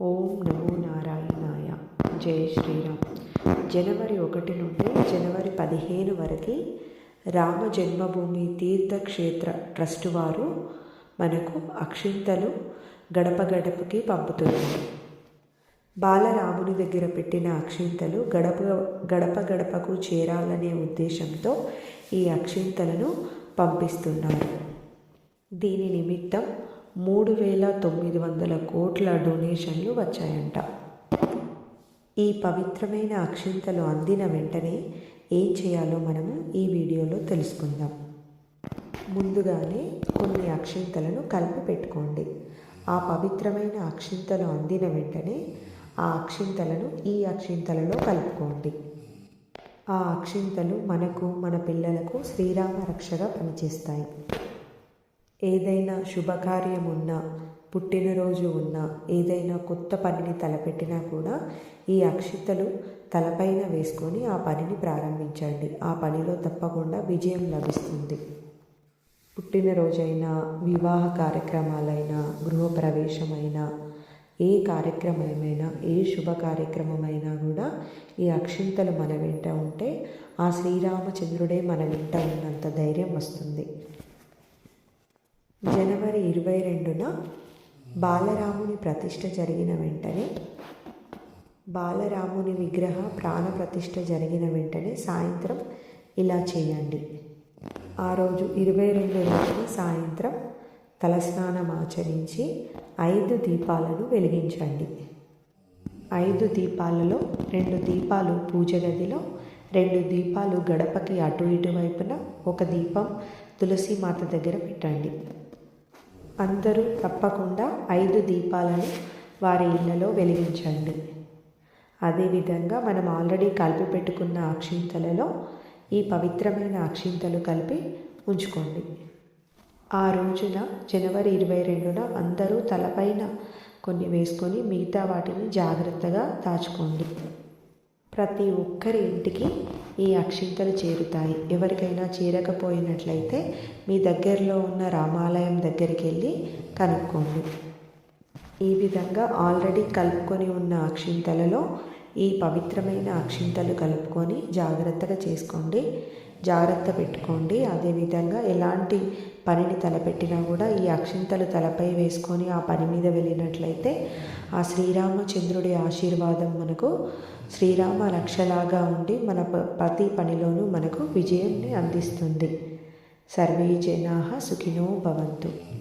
ఓం నమో నారాయణాయ. జై శ్రీరామ్. జనవరి ఒకటి నుండి జనవరి పదిహేను వరకు రామ జన్మభూమి తీర్థక్షేత్ర ట్రస్ట్ వారు మనకు అక్షింతలు గడప గడపకి పంపుతున్నారు. బాలరాముని దగ్గర పెట్టిన అక్షింతలు గడప గడప గడపకు చేరాలనే ఉద్దేశంతో ఈ అక్షింతలను పంపిస్తున్నారు. దీని నిమిత్తం మూడు వేల తొమ్మిది వందల కోట్ల డొనేషన్లు వచ్చాయంట. ఈ పవిత్రమైన అక్షింతలు అందిన వెంటనే ఏం చేయాలో మనము ఈ వీడియోలో తెలుసుకుందాం. ముందుగానే కొన్ని అక్షింతలను కలిపి పెట్టుకోండి. ఆ పవిత్రమైన అక్షింతలు అందిన వెంటనే ఆ అక్షింతలను ఈ అక్షింతలలో కలుపుకోండి. ఆ అక్షింతలు మనకు మన పిల్లలకు శ్రీరామ రక్షగా పనిచేస్తాయి. ఏదైనా శుభకార్యం ఉన్నా పుట్టినరోజు ఉన్నా ఏదైనా కొత్త పనిని తలపెట్టినా కూడా ఈ అక్షితలు తలపైన వేసుకొని ఆ పనిని ప్రారంభించండి. ఆ పనిలో తప్పకుండా విజయం లభిస్తుంది. పుట్టినరోజైనా వివాహ కార్యక్రమాలైనా గృహప్రవేశమైనా ఏ కార్యక్రమమైనా ఏ శుభ కార్యక్రమమైనా కూడా ఈ అక్షింతలు మన వెంట ఉంటే ఆ శ్రీరామచంద్రుడే మన వెంట ఉన్నంత ధైర్యం వస్తుంది. జనవరి ఇరవై రెండున బాలరాముని ప్రతిష్ఠ జరిగిన వెంటనే బాలరాముని విగ్రహ ప్రాణ ప్రతిష్ఠ జరిగిన వెంటనే సాయంత్రం ఇలా చేయండి. ఆ రోజు ఇరవై రెండు రోజున సాయంత్రం తలస్నానం ఆచరించి ఐదు దీపాలను వెలిగించండి. ఐదు దీపాలలో రెండు దీపాలు పూజ గదిలో రెండు దీపాలు గడపకి అటు ఇటు వైపున ఒక దీపం తులసి మాత దగ్గర పెట్టండి. అందరూ తప్పకుండా ఐదు దీపాలను వారి ఇళ్ళలో వెలిగించండి. అదేవిధంగా మనం ఆల్రెడీ కలిపి పెట్టుకున్న అక్షింతలలో ఈ పవిత్రమైన అక్షింతలు కలిపి ఉంచుకోండి. ఆ రోజున జనవరి ఇరవై రెండున అందరూ తలపైన కొన్ని వేసుకొని మిగతా వాటిని జాగ్రత్తగా దాచుకోండి. ప్రతి ఒక్కరి ఇంటికి ఈ అక్షింతలు చేరుతాయి. ఎవరికైనా చేరకపోయినట్లయితే మీ దగ్గరలో ఉన్న రామాలయం దగ్గరికి వెళ్ళి కనుక్కోండి. ఈ విధంగా ఆల్రెడీ కలుపుకొని ఉన్న అక్షింతలలో ఈ పవిత్రమైన అక్షింతలు కలుపుకొని జాగ్రత్తగా చేసుకోండి. జాగ్రత్త పెట్టుకోండి. అదేవిధంగా ఎలాంటి పనిని తలపెట్టినా కూడా ఈ అక్షింతలు తలపై వేసుకొని ఆ పని మీద వెళ్ళినట్లయితే ఆ శ్రీరామచంద్రుడి ఆశీర్వాదం మనకు శ్రీరామ రక్షలాగా ఉండి మన ప్రతి పనిలోనూ మనకు విజయాన్ని అందిస్తుంది. సర్వే జనా సుఖినో భవంతు.